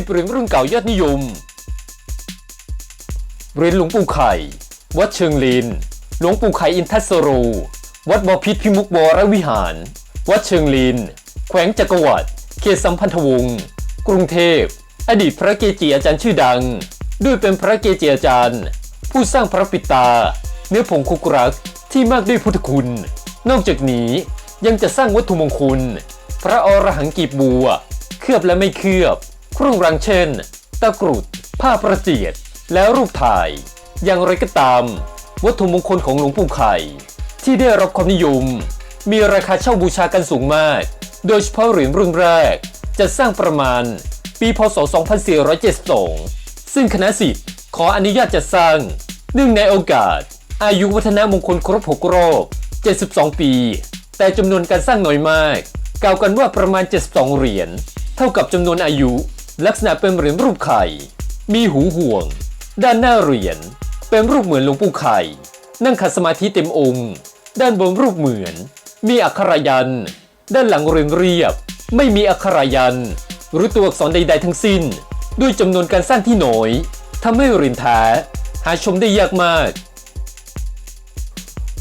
สิบเหรียญรุ่นเก่ายอดนิยม เหรียญหลวงปู่ไข่ วัดเชิงลิน หลวงปู่ไข่อินทัสโร วัดบพิษพิมุกบวรวิหาร วัดเชิงลิน แขวงจักรวรรดิ เขตสัมพันธวงศ์ กรุงเทพ อดีตพระเกจิอาจารย์ชื่อดัง ด้วยเป็นพระเกจิอาจารย์ ผู้สร้างพระปิตา เนื้อผงคุกรักที่มากด้วยพุทธคุณ นอกจากนี้ยังจะสร้างวัตถุมงคล พระอรหังกีบบัว เคลือบและไม่เคลือบ เครื่องรางเช่น ตะกรุด ผ้าประเจียด แล้วรูปถ่าย อย่างไรก็ตาม วัตถุมงคลของหลวงปู่ไข่ ที่ได้รับความนิยม มีราคาเช่าบูชากันสูงมาก โดยเฉพาะเหรียญรุ่นแรก จะสร้างประมาณ ปีพศ 2472 ซึ่งคณะสิทธิ์ขออนุญาตจัดสร้าง เนื่องในโอกาส อายุวัฒนมงคลครบ6รอบ 72 ปี แต่จำนวนการสร้างน้อยมาก กล่าวกันว่าประมาณ 72 เหรียญ เท่ากับจำนวนอายุ ลักษณะเป็นเหรียญรูปไข่ มีหูห่วง ด้านหน้าเหรียญเป็นรูปเหมือนหลวงปู่ไข่ นั่งขัดสมาธิเต็มองค์ ด้านบนรูปเหมือน มีอักขรยัน ด้านหลังเรียนเรียบ ไม่มีอักขรยัน หรือตัวอักษรใด ๆ ทั้งสิ้น ด้วยจำนวนการสร้างที่น้อยทำให้เหรียญแท้หาชมได้ยากมาก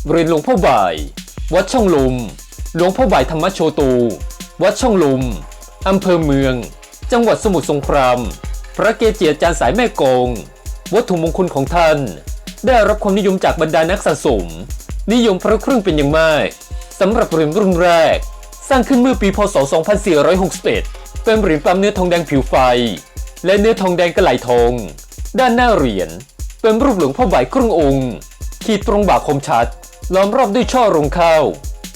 เหรียญหลวงพ่อบ่าย วัดช่องลม หลวงพ่อบ่ายธรรมโชตูวัดช่องลมอำเภอเมือง จังหวัดสมุทรสงคราม พระเกจิอาจารย์สายแม่กง วัตถุมงคลของท่าน ได้รับความนิยมจากบรรดานักสะสม นิยมพระเครื่องเป็นอย่างมากสำหรับเหรียญรุ่นแรก สร้างขึ้นเมื่อปีพศ 2461 เป็นเหรียญปั๊มเนื้อทองแดงผิวไฟ และเนื้อทองแดงกระไหลทอง ด้านหน้าเหรียญ เป็นรูปหลวงพ่อบ่ายครึ่งองค์ ขีดตรงบ่าคมชัด ล้อมรอบด้วยช่อรงข้าว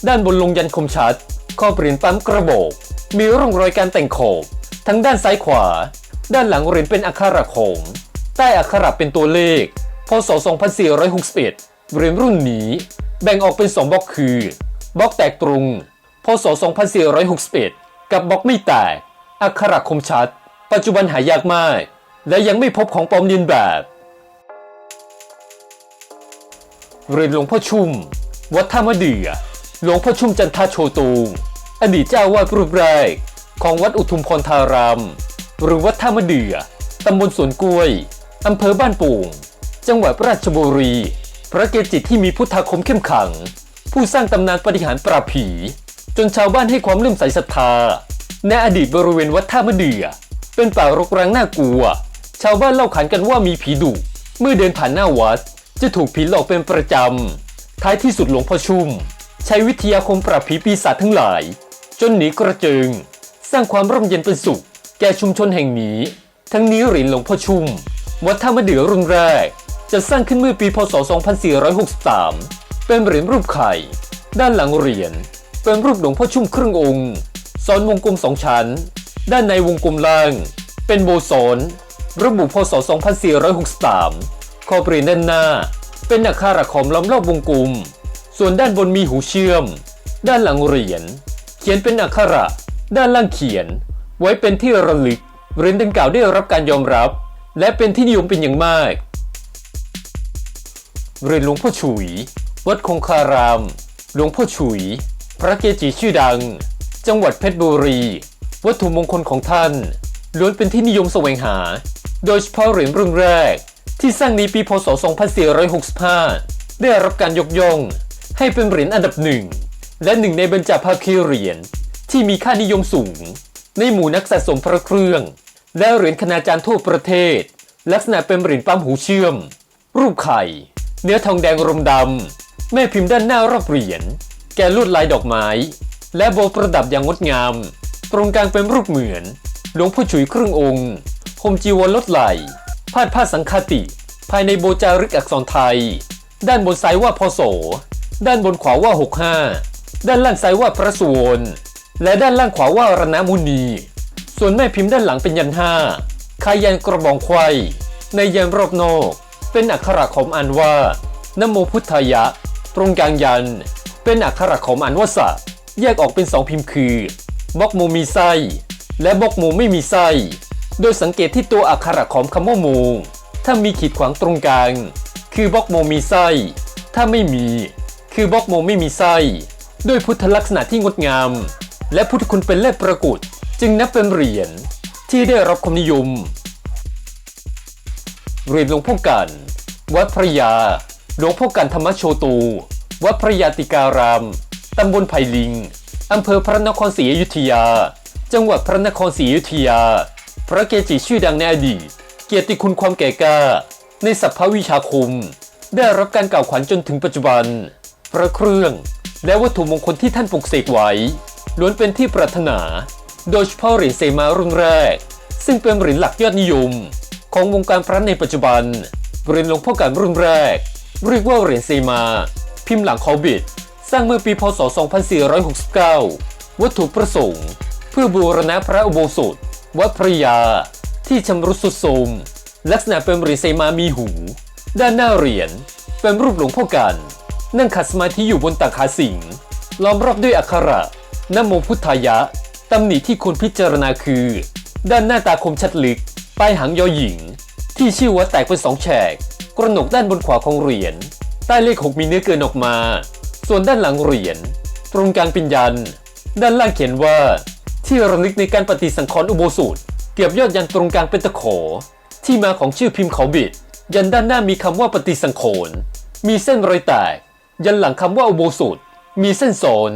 ด้านบนลงยันคมชัด ข้อเหรียญปั๊มกระบอก มีร่องรอยการแต่งขอบ ทั้งด้านซ้ายขวา ด้านหลังเหรียญเป็นอักขระโขงใต้อักขระเป็นตัวเลข พศ 2461 เหรียญรุ่นนี้ แบ่งออกเป็น 2บล็อกคือบล็อกแตกตรง พศ 2461 กับบล็อกไม่แตก อักขระคมชัด ปัจจุบันหายากมาก และยังไม่พบของปลอมเลียนแบบ เหรียญหลวงพ่อชุ่ม วัดท่ามะเดือหลวงพ่อชุ่มจันทาโชตูงอดีตเจ้าวาดรูปแรก ของวัดอุทุมพรทาราม หรือวัดท่ามะเดื่อตำบลสวนกล้วย อำเภอบ้านโป่ง จังหวัดราชบุรี พระเกจิที่มีพุทธาคมเข้มขัง ผู้สร้างตำนานปฏิหารปราผี จนชาวบ้านให้ความเลื่อมใสศรัทธา ในอดีตบริเวณวัดท่ามะเดื่อเป็นป่ารกร้างน่ากลัว ชาวบ้านเล่าขานกันว่ามีผีดุ เมื่อเดินผ่านหน้าวัด จะถูกผีหลอกเป็นประจำ ท้ายที่สุดหลวงพ่อชุ่ม ใช้วิทยาคมปราบผีปีศาจทั้งหลาย จนหนีกระเจิง สร้างความร่มเย็นเป็นสุข แก่ชุมชนแห่งนี้ ทั้งนี้เหรียญหลวงพ่อชุ่มวัดท่ามะเดื่อรุ่นแรกจะสร้างขึ้นเมื่อปีพศ 2463 เป็นเหรียญรูปไข่ ด้านหลังเหรียญเป็นรูปหลวงพ่อชุ่มครึ่งองค์ซ้อนวงกลมสองชั้น ด้านในวงกลมล่าง เป็นโบสอนระบุพศ 2463 ขอบเหรียญด้านหน้า เป็นอักขระขอมล้อมรอบวงกลม ส่วนด้านบนมีหูเชื่อม ด้านหลังเหรียญเขียนเป็นอักขระ ด้านล่างเขียน ไว้เป็นที่ระลึกเหรียญดังกล่าวได้รับการยอมรับ และเป็นที่นิยมเป็นอย่างมากเหรียญหลวงพ่อฉุย วัดคงคาราม หลวงพ่อฉุย พระเกจิชื่อดัง จังหวัดเพชรบุรี วัตถุมงคลของท่านล้วนเป็นที่นิยมแสวงหา โดยเฉพาะเหรียญรุ่นแรก ที่สร้างในปีพศ 2465 ได้รับการยกย่อง ให้เป็นเหรียญอันดับหนึ่งและหนึ่งในบรรจาภาคีเหรียญ ที่มีค่านิยมสูง ในหมู่นักสะสมพระเครื่อง และเหรียญคณาจารย์ทั่วประเทศ ลักษณะเป็นเหรียญปั๊มหูเชื่อม รูปไข่ เนื้อทองแดงรมดำ แม่พิมพ์ด้านหน้ารอบเหรียญ แกลวดลายดอกไม้ และโบประดับอย่างงดงาม ตรงกลางเป็นรูปเหมือน หลวงพ่อฉุยครึ่งองค์ห่มจีวรลดไหลพาดผ้าสังฆติ ภายในโบจารึกอักษรไทย ด้านบนซ้ายว่าพศด้านบนขวาว่า 65 ด้านล่างซ้ายว่าพระสุวรรณ และด้านล่างขวาว่ารณมุนี ส่วนแม่พิมพ์ด้านหลังเป็นยันห้าคายันกระบองควายในยันรอบนอก เป็นอักขระของอันว่านโมพุทธายะ ตรงกลางยัน เป็นอักขระของอันว่าสะแยกออกเป็นสองพิมพ์คือบล็อกโมมีไส้ และบล็อกโมไม่มีไส้ โดยสังเกตที่ตัวอักขระของคำว่าโมถ้ามีขีดขวางตรงกลาง คือบล็อกโมมีไส้ ถ้าไม่มี คือบล็อกโมไม่มีไส้ ด้วยพุทธลักษณะที่งดงาม และพุทธคุณเป็นเลิศประกุดจึงนับเป็นเหรียญที่ได้รับความนิยมเรียนหลวงพ่อกัน วัดพระยา หลวงพ่อกันธรรมโชตู วัดพระยาติการาม ตำบลไผ่ลิง อำเภอพระนครศรีอยุธยา จังหวัดพระนครศรีอยุธยา พระเกจิชื่อดังในอดีต เกียรติคุณความแก่กล้า ในสัพพวิชาคม ได้รับการกล่าวขวัญจนถึงปัจจุบัน พระเครื่อง และวัตถุมงคลที่ท่านปลุกเสกไว้ ล้วนเป็นที่ปรารถนา โดยเฉพาะเหรียญเซมารุ่นแรก ซึ่งเป็นเหรียญหลักยอดนิยม ของวงการพระในปัจจุบันเหรียญหลวงพ่อกันรุ่นแรก เรียกว่าเหรียญเซมา พิมพ์หลังคอบิด สร้างเมื่อปีพศ 2469 วัตถุประสงค์ เพื่อบูรณะพระอุโบสถ วัดพระยา ที่ชำรุดทรุดโทรมลักษณะเป็นเหรียญเซมามีหู ด้านหน้าเหรียญเป็นรูปหลวงพ่อกัน นั่งขัดสมาธิอยู่บนตักขาสิงล้อมรอบด้วยอักขระ นโมพุทธายะตำหนิที่ควรพิจารณาคือ ด้านหน้าตาคมชัดลึกปลายหางยอหญิง ที่ชื่อว่าแตกเป็นสองแฉก กระหนกด้านบนขวาของเหรียญใต้เลขหกมีเนื้อเกินออกมา ส่วนด้านหลังเหรียญตรงกลางเป็นยัน ด้านล่างเขียนว่า ที่ระลึกในการปฏิสังขรณ์อุโบสถเก็บยอดยันตรงกลางเป็นตะขอที่มาของชื่อพิมพ์เขาบิด ยันด้านหน้ามีคำว่าปฏิสังขรณ์มีเส้นรอยแตก ยันหลังคำว่าอุโบสถมีเส้นสอน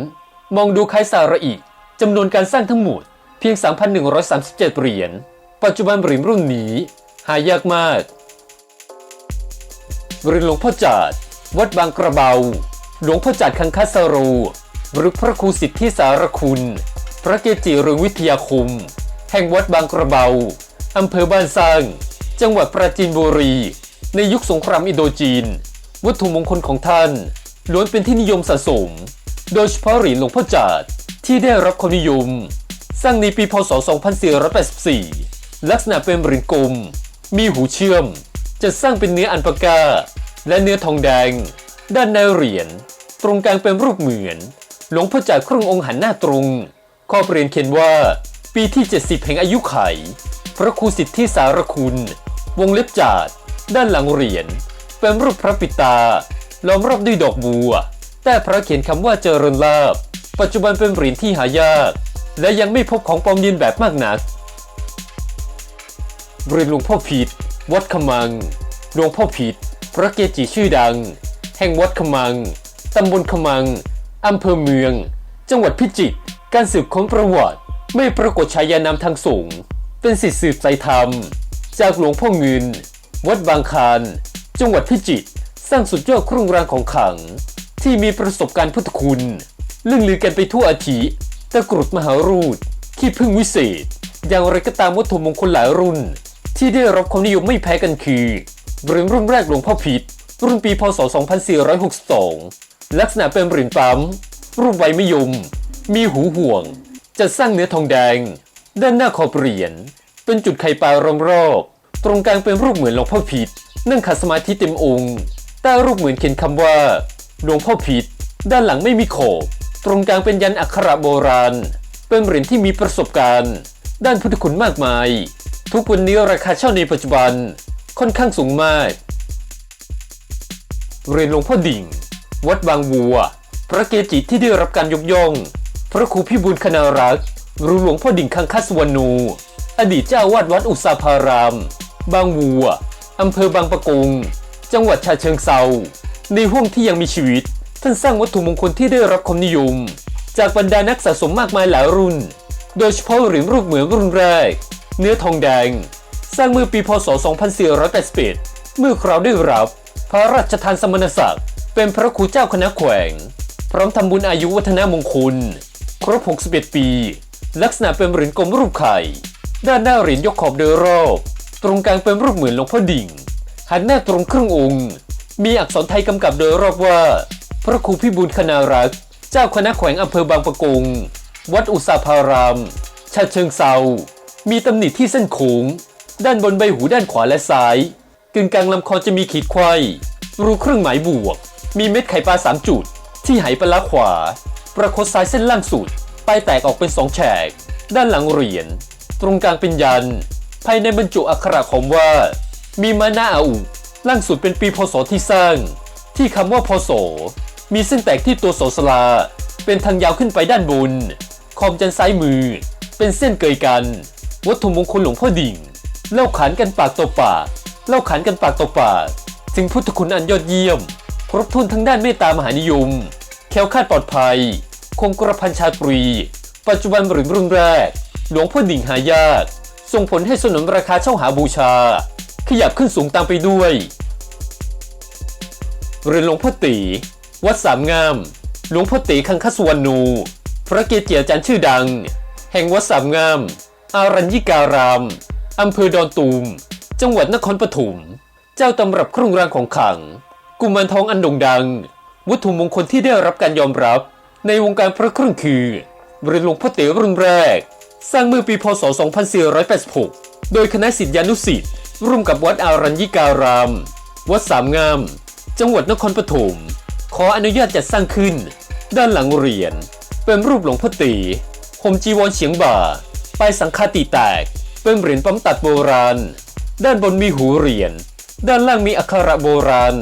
มองดูคล้ายสาระอีจำนวนการสร้างทั้งหมดเพียง 3,137 เหรียญ ปัจจุบันเหรียญรุ่นนี้ หายากมากเหรียญหลวงพ่อจาด วัดบางกระเบา หลวงพ่อจาดคังคัสโรหรือพระครูสิทธิสารคุณ พระเกจิเรืองวิทยาคม แห่งวัดบางกระเบา อำเภอบ้านสร้าง จังหวัดปราจีนบุรี ในยุคสงครามอินโดจีน วัตถุมงคลของท่านล้วนเป็นที่นิยมสะสม โดยเฉพาะเหรียญหลวงพ่อจาดที่ได้รับความนิยม สร้างในปีพศ 2484 ลักษณะเป็นเหรียญกลม มีหูเชื่อม จะสร้างเป็นเนื้ออันปากา และเนื้อทองแดง ด้านในเหรียญ ตรงกลางเป็นรูปเหมือน หลวงพ่อจาดครึ่งองค์หันหน้าตรง ข้อเปลี่ยนเขียนว่า ปีที่ 70 แห่งอายุไข พระครูสิทธิสารคุณ วงเล็บจาดด้านหลังเหรียญเป็นรูปพระปิตาล้อมรอบด้วยดอกบัว แต่พระเขียนคำว่าเจริญลาบ ปัจจุบันเป็นเหรียญที่หายาก และยังไม่พบของปลอมเลียนแบบมากนักเหรียญหลวงพ่อผิด วัดขมัง หลวงพ่อผิด พระเกจิชื่อดัง แห่งวัดขมัง ตำบลขมัง อำเภอเมือง จังหวัดพิจิตร การสืบค้นประวัติ ไม่ปรากฏฉายานามทางสงฆ์เป็นสิทธิสืบสายธรรม จากหลวงพ่อเงิน วัดบางคาน จังหวัดพิจิตร สร้างสุดยอดเครื่องรางของขลัง ที่มีประสบการณ์พุทธคุณเรื่องลือกันไปทั่วอาทิตะกรุดมหารูดขี้พึ่งวิเศษ อย่างไรก็ตามวัตถุมงคลหลายรุ่น ที่ได้รับความนิยมไม่แพ้กันคือเหรียญรุ่นแรกหลวงพ่อผิดรุ่นปีพศ 2462 ลักษณะเป็นเหรียญปั๊ม รูปใบมะยม มีหูห่วง จะสร้างเนื้อทองแดง ด้านหน้าขอบเหรียญเป็นจุดไข่ปลารอมรอบ ตรงกลางเป็นรูปเหมือนหลวงพ่อผิดนั่งขัดสมาธิเต็มองค์ใต้รูปเหมือนเขียนคำว่า หลวงพ่อผิด ด้านหลังไม่มีขอบ ตรงกลางเป็นยันอักขระโบราณ เป็นเหรียญที่มีประสบการณ์ ด้านพุทธคุณมากมาย ทุกวันนี้ราคาเช่าในปัจจุบันค่อนข้างสูงมากเหรียญหลวงพ่อดิ่ง วัดบางวัว พระเกจิที่ได้รับการยกย่อง พระครูพิบูลคณารักษ์หรือหลวงพ่อดิ่งคังคัสวรรณูอดีตเจ้าวาดวัดอุษาพาราม บางวัวอำเภอบางปะกง จังหวัดฉะเชิงเซา ในห้วงที่ยังมีชีวิต ท่านสร้างวัตถุมงคลที่ได้รับความนิยม จากบรรดานักสะสมมากมายหลายรุ่น โดยเฉพาะเหรียญรูปเหมือนรุ่นแรก เนื้อทองแดง สร้างเมื่อปีพศ 2481 เมื่อคราวได้รับ พระราชทานสมณศักดิ์เป็นพระครูเจ้าคณะแขวง พร้อมทำบุญอายุวัฒนมงคล ครบ 61 ปี ลักษณะเป็นเหรียญกลมรูปไข่ ด้านหน้าเหรียญยกขอบโดยรอบ ตรงกลางเป็นรูปเหมือนหลวงพ่อดิ่งหันหน้าตรงครึ่งองค์ มีอักษรไทยกำกับโดยรอบว่า พระครูพิบูลคณารักษ์เจ้าคณะแขวงอำเภอบางปะกง วัดอุษาพารามชาเชิงเซามีตำหนิที่เส้นโค้งด้านบนใบหูด้านขวาและซ้าย กึ่งกลางลำคอจะมีขีดไขว้รูเครื่องหมายบวก มีเม็ดไข่ปลาสามจุด ที่ไหปลาขวา ประคตซ้ายเส้นล่างสุดปลายแตกออกเป็นสองแฉก ด้านหลังเหรียญ ตรงกลางเป็นยัน ภายในบรรจุอักขระคมว่า มีมานาอาอุ ล่างสุดเป็นปีพศที่สร้าง ที่คำว่าพศมีเส้นแตกที่ตัวโสสลา เป็นทางยาวขึ้นไปด้านบนขอบจันซ้ายมือ เป็นเส้นเกยกัน วัตถุมงคลหลวงพ่อดิ่ง เล่าขานกันปากต่อปาก เล่าขานกันปากต่อปากถึงพุทธคุณอันยอดเยี่ยม ครบถ้วนทั้งด้านเมตตามหานิยม แค้วคาดปลอดภัย คงกระพันชาตรี ปัจจุบันหรือรุ่นแรก หลวงพ่อดิ่งหายาก ส่งผลให้สนนราคาเช่าหาบูชา ขยับขึ้นสูงตามไปด้วย เรือนหลวงพ่อตี วัดสามงาม หลวงพ่อตีคังคสวรรณู พระเกจิอาจารย์ชื่อดัง แห่งวัดสามงาม อารัญญิการาม อำเภอดอนตูม จังหวัดนครปฐม เจ้าตำรับเครื่องรางของขลัง กุมารทองอันโด่งดัง วัตถุมงคลที่ได้รับการยอมรับ ในวงการพระเครื่องคือเรือนหลวงพ่อเต๋อรุ่นแรก สร้างเมื่อปีพศ 2486 โดยคณะศิษยานุศิษย์ร่วมกับวัดอารัญญิการาม วัดสามงาม จังหวัดนครปฐมขออนุญาตจัดสร้างขึ้น ด้านหลังเหรียญเป็นรูปหลวงพ่อตีห่มจีวรเฉียงบ่าปลายสังฆาติแตก เป็นเหรียญปั๊มตัดโบราณ ด้านบนมีหูเหรียญ ด้านล่างมีอักขระโบราณ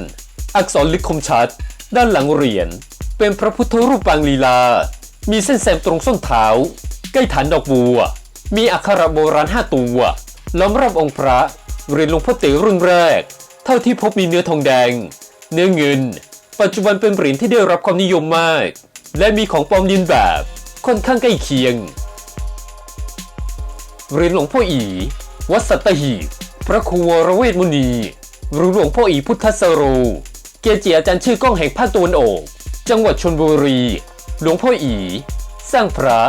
อักษรลึกคมชัด ด้านหลังเหรียญ เป็นพระพุทธรูปปางลีลา มีเส้นแซมตรงส้นเท้า ใกล้ฐานดอกบัว มีอักขระโบราณห้าตัวล้อมรอบองค์พระเหรียญหลวงพ่อต๋อรุ่นแรก เท่าที่พบมีเนื้อทองแดง เนื้อเงิน ปัจจุบันเป็นเหรียญที่ได้รับความนิยมมาก และมีของปลอมยินแบบค่อนข้างใกล้เคียงเหรียญหลวงพ่ออี วัดสัตหีบพระครูวรเวทมุนี หรือหลวงพ่ออีพุทธสโร เกจิอาจารย์ชื่อก้องแห่งภาคตะวันออก จังหวัดชนบุรี หลวงพ่ออี สร้างพระ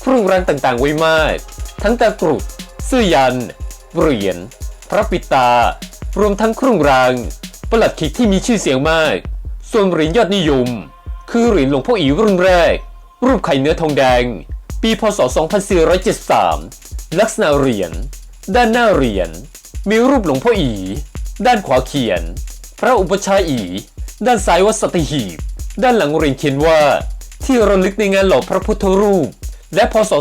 เครื่องรางต่างๆ ไว้มาก ทั้งตะกรุดเสื้อยัน เหรียญ พระปิตา รวมทั้งเครื่องราง ประหลัดขิกที่มีชื่อเสียงมาก ส่วนเหรียญยอดนิยม คือเหรียญหลวงพ่ออีรุ่นแรก รูปไข่เนื้อทองแดง ปีพศ 2473 ลักษณะเหรียญ ด้านหน้าเหรียญ มีรูปหลวงพ่ออี ด้านขวาเขียน พระอุปชฌาย์อี ด้านซ้ายวัดสัตหีบ ด้านหลังเหรียญเขียนว่า ที่ระลึกในงานหล่อพระพุทธรูป และพศ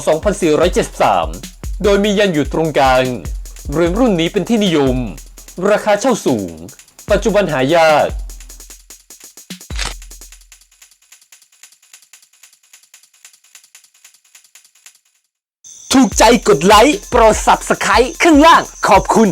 2473 โดยมียันอยู่ตรงกลางเหรียญรุ่นนี้เป็นที่นิยม ราคาเช่าสูง ปัจจุบันหายากถูกใจกดไลค์ โปรด Subscribe ข้างล่าง ขอบคุณ